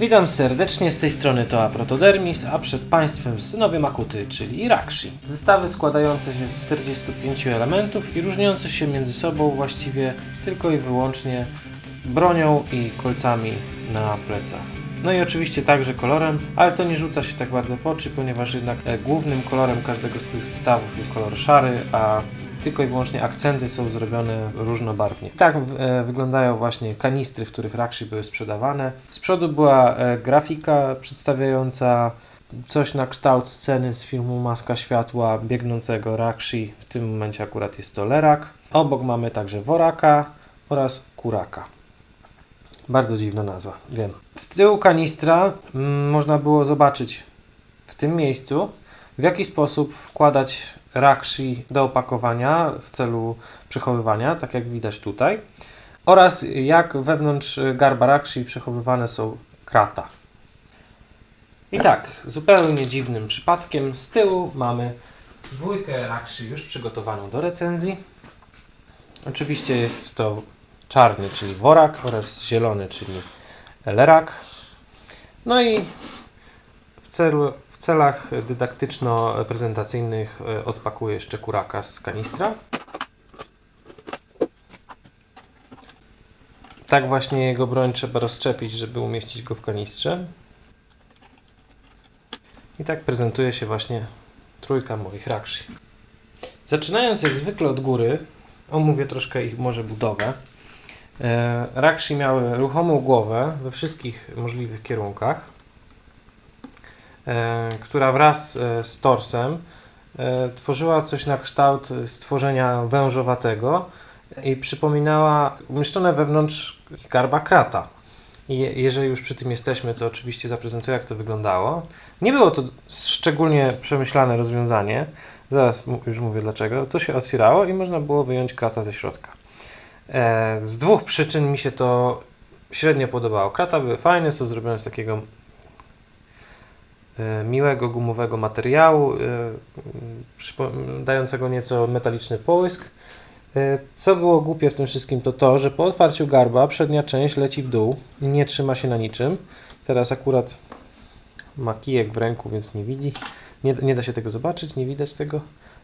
Witam serdecznie, z tej strony Toa Protodermis, a przed Państwem synowie Makuty, czyli Rakshi. Zestawy składające się z 45 elementów i różniące się między sobą właściwie tylko i wyłącznie bronią i kolcami na plecach. No i oczywiście także kolorem, ale to nie rzuca się tak bardzo w oczy, ponieważ jednak e, głównym kolorem każdego z tych zestawów jest kolor szary, a tylko i wyłącznie akcenty są zrobione różnobarwnie. Tak e, wyglądają właśnie kanistry, w których Rakshi były sprzedawane. Z przodu była e, grafika przedstawiająca coś na kształt sceny z filmu Maska Światła biegnącego Rakshi. W tym momencie akurat jest to Lerak. Obok mamy także Woraka oraz Kuraka. Bardzo dziwna nazwa, wiem. Z tyłu kanistra mm, można było zobaczyć w tym miejscu, w jaki sposób wkładać rakshi do opakowania w celu przechowywania, tak jak widać tutaj, oraz jak wewnątrz garba rakshi przechowywane są krata. I tak, zupełnie dziwnym przypadkiem z tyłu mamy dwójkę rakshi już przygotowaną do recenzji. Oczywiście jest to czarny, czyli worak oraz zielony, czyli lerak. No i w celu celach dydaktyczno-prezentacyjnych e, odpakuję jeszcze kuraka z kanistra. Tak właśnie jego broń trzeba rozczepić, żeby umieścić go w kanistrze. I tak prezentuje się właśnie trójka moich rakshi. Zaczynając jak zwykle od góry, omówię troszkę ich może budowę. E, Rakshi miały ruchomą głowę we wszystkich możliwych kierunkach która wraz e, z torsem e, tworzyła coś na kształt stworzenia wężowatego i przypominała umieszczone wewnątrz garba krata. I je- jeżeli już przy tym jesteśmy, to oczywiście zaprezentuję, jak to wyglądało. Nie było to szczególnie przemyślane rozwiązanie. Zaraz już mówię dlaczego. To się otwierało i można było wyjąć krata ze środka. E, z dwóch przyczyn mi się to średnio podobało. Krata były fajne, są zrobione z takiego e, miłego gumowego materiału, e, dającego nieco metaliczny połysk. E, Co było głupie w tym wszystkim, to to, że po otwarciu garba przednia część leci w dół, nie trzyma się na niczym. Teraz akurat ma kijek w ręku, więc nie widzi. Nie, nie da się tego zobaczyć, nie widać tego,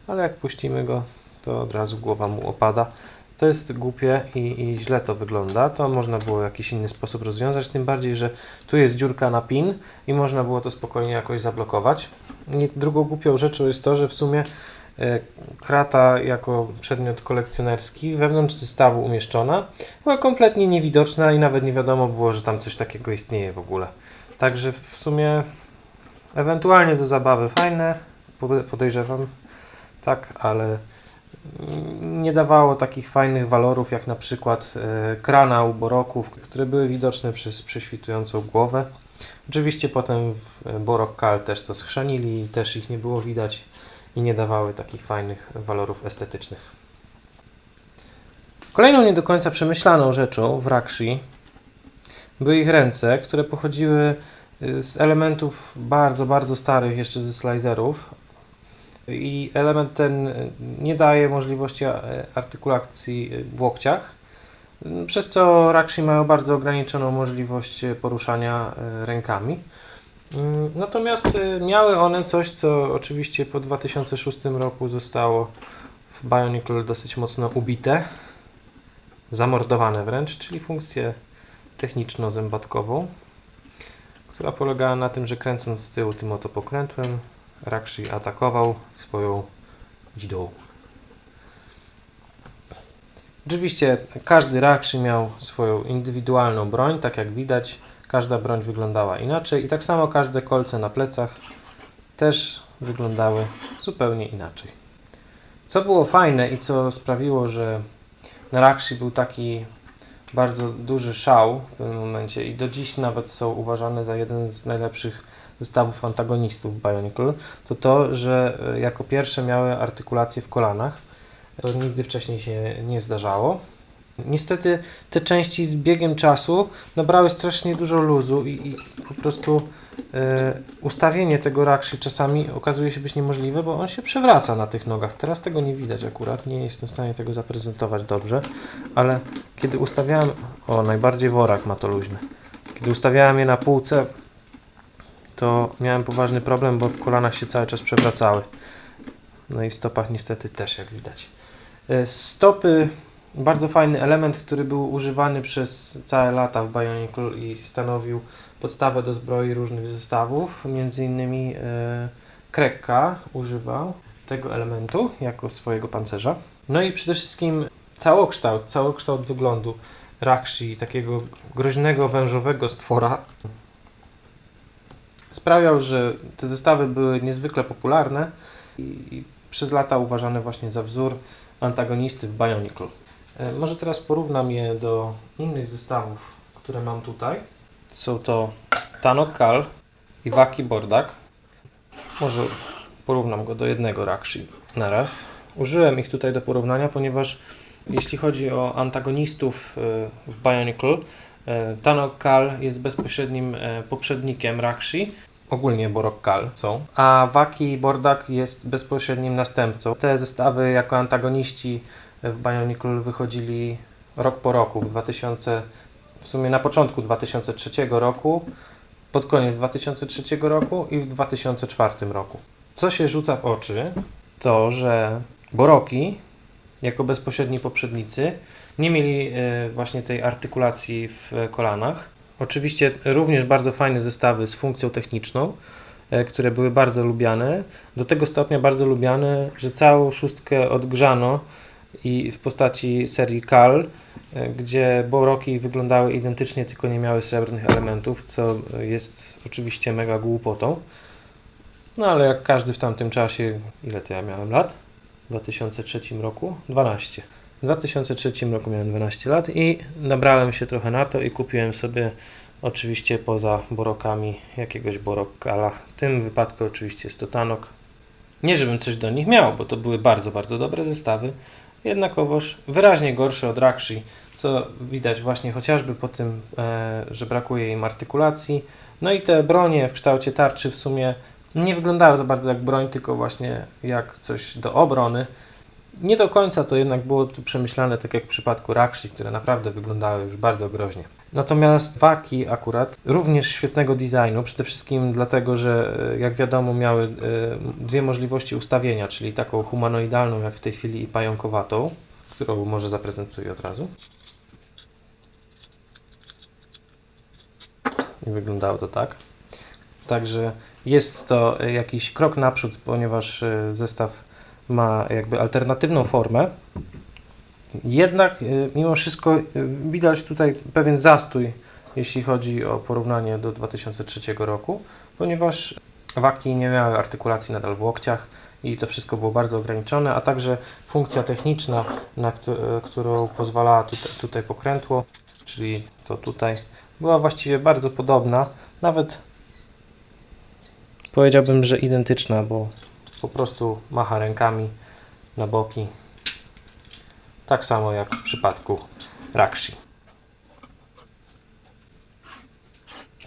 ale jak puścimy go, to od razu głowa mu opada. To jest głupie i, i źle to wygląda. To można było w jakiś inny sposób rozwiązać, tym bardziej, że tu jest dziurka na pin i można było to spokojnie jakoś zablokować. I drugą głupią rzeczą jest to, że w sumie e, krata jako przedmiot kolekcjonerski wewnątrz zestawu umieszczona była kompletnie niewidoczna i nawet nie wiadomo było, że tam coś takiego istnieje w ogóle. Także w sumie ewentualnie do zabawy fajne, pode- podejrzewam, tak, ale nie dawało takich fajnych walorów jak na przykład e, krana boroków, które były widoczne przez prześwitującą głowę. Oczywiście potem w e, Borok Kal też to schrzanili i też ich nie było widać i nie dawały takich fajnych walorów estetycznych. Kolejną nie do końca przemyślaną rzeczą w Rakshi były ich ręce, które pochodziły y, z elementów bardzo, bardzo starych jeszcze ze slicerów. I element ten nie daje możliwości a- artykulacji y, w łokciach, przez co Rakshi mają bardzo ograniczoną możliwość y, poruszania rękami. Mm, Natomiast miały one coś, co oczywiście po 2006 roku zostało w Bionicle dosyć mocno ubite, zamordowane wręcz, czyli funkcję techniczno-zębatkową, która polegała na tym, że kręcąc z tyłu tym oto pokrętłem, Rakshi atakował swoją dzidą. Oczywiście każdy Rakshi miał swoją indywidualną broń, tak jak widać, każda broń wyglądała inaczej i tak samo każde kolce na plecach też wyglądały zupełnie inaczej. Co było fajne i co sprawiło, że na Rakshi był taki bardzo duży szał w pewnym momencie i do dziś nawet są uważane za jeden z najlepszych zestawów antagonistów Bionicle, to to, że e, jako pierwsze miały artykulację w kolanach. To nigdy wcześniej się nie zdarzało. Niestety te części z biegiem czasu nabrały strasznie dużo luzu i, i po prostu e, ustawienie tego rakshi czasami okazuje się być niemożliwe, bo on się przewraca na tych nogach. Teraz tego nie widać akurat, nie jestem w stanie tego zaprezentować dobrze, ale kiedy ustawiałem, o najbardziej worak ma to luźne. Kiedy ustawiałem je na półce, to miałem poważny problem, bo w kolanach się cały czas przewracały. No i w stopach niestety też, jak widać. E, Stopy, bardzo fajny element, który był używany przez całe lata w Bionicle i stanowił podstawę do zbroi różnych zestawów. Między innymi e, Krekka używał tego elementu jako swojego pancerza. No i przede wszystkim całokształt, całokształt wyglądu Rakshi, takiego groźnego, wężowego stwora, sprawiał, że te zestawy były niezwykle popularne i, przez lata uważane właśnie za wzór antagonisty w Bionicle. E, Może teraz porównam je do innych zestawów, które mam tutaj. Są to Tanok Kal i Waki Bordak. Może porównam go do jednego Rakshi na raz. Użyłem ich tutaj do porównania, ponieważ jeśli chodzi o antagonistów e, w Bionicle, e, Tanok Kal jest bezpośrednim e, poprzednikiem Rakshi, ogólnie Borok Kal są, a Waki Bordak jest bezpośrednim następcą. Te zestawy jako antagoniści w Bionicle wychodzili rok po roku, w 2000, w sumie na początku 2003 roku, pod koniec 2003 roku i w 2004 roku. Co się rzuca w oczy, to że Boroki jako bezpośredni poprzednicy nie mieli e, właśnie tej artykulacji w kolanach. Oczywiście również bardzo fajne zestawy z funkcją techniczną, e, które były bardzo lubiane. Do tego stopnia bardzo lubiane, że całą szóstkę odgrzano i w postaci serii KAL, e, gdzie Boroki wyglądały identycznie, tylko nie miały srebrnych elementów, co jest oczywiście mega głupotą. No ale jak każdy w tamtym czasie, ile to ja miałem lat? W 2003 roku? 12. W 2003 roku miałem 12 lat i nabrałem się trochę na to i kupiłem sobie oczywiście poza borokami jakiegoś borokala. W tym wypadku oczywiście jest to Tanok. Nie żebym coś do nich miał, bo to były bardzo, bardzo dobre zestawy. Jednakowoż wyraźnie gorsze od Rakshi, co widać właśnie chociażby po tym, e, że brakuje im artykulacji. No i te bronie w kształcie tarczy w sumie nie wyglądały za bardzo jak broń, tylko właśnie jak coś do obrony. Nie do końca to jednak było tu przemyślane, tak jak w przypadku Rakshi, które naprawdę wyglądały już bardzo groźnie. Natomiast Waki akurat również świetnego designu, przede wszystkim dlatego, że e, jak wiadomo miały e, dwie możliwości ustawienia, czyli taką humanoidalną jak w tej chwili i pająkowatą, którą może zaprezentuję od razu. I wyglądało to tak. Także jest to jakiś krok naprzód, ponieważ e, zestaw ma jakby alternatywną formę. Jednak e, mimo wszystko e, widać tutaj pewien zastój, jeśli chodzi o porównanie do 2003 roku, ponieważ waki nie miały artykulacji nadal w łokciach i to wszystko było bardzo ograniczone, a także funkcja techniczna, na któ- którą pozwalała tutaj, tutaj pokrętło, czyli to tutaj, była właściwie bardzo podobna, nawet powiedziałbym, że identyczna, bo po prostu macha rękami na boki. Tak samo jak w przypadku Rakshi.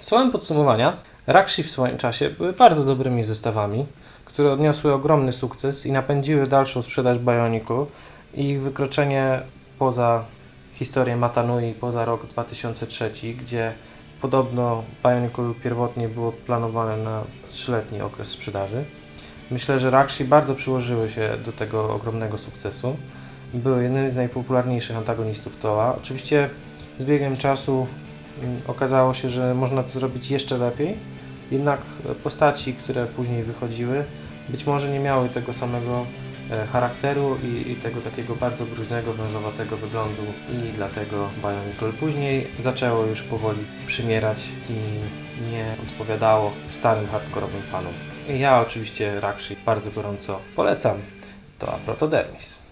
Słowem podsumowania, Rakshi w swoim czasie były bardzo dobrymi zestawami, które odniosły ogromny sukces i napędziły dalszą sprzedaż Bionicle i ich wykroczenie poza historię Matanui, poza rok 2003, gdzie podobno Bionicle pierwotnie było planowane na 3-letni okres sprzedaży. Myślę, że Rakshi bardzo przyłożyły się do tego ogromnego sukcesu. Były jednym z najpopularniejszych antagonistów Toa. Oczywiście z biegiem czasu mm, okazało się, że można to zrobić jeszcze lepiej, jednak postaci, które później wychodziły, być może nie miały tego samego charakteru i, i tego takiego bardzo groźnego, wężowatego wyglądu i dlatego Bionicle później zaczęło już powoli przymierać i nie odpowiadało starym hardkorowym fanom. Ja oczywiście Rakshi bardzo gorąco polecam. To Protodermis.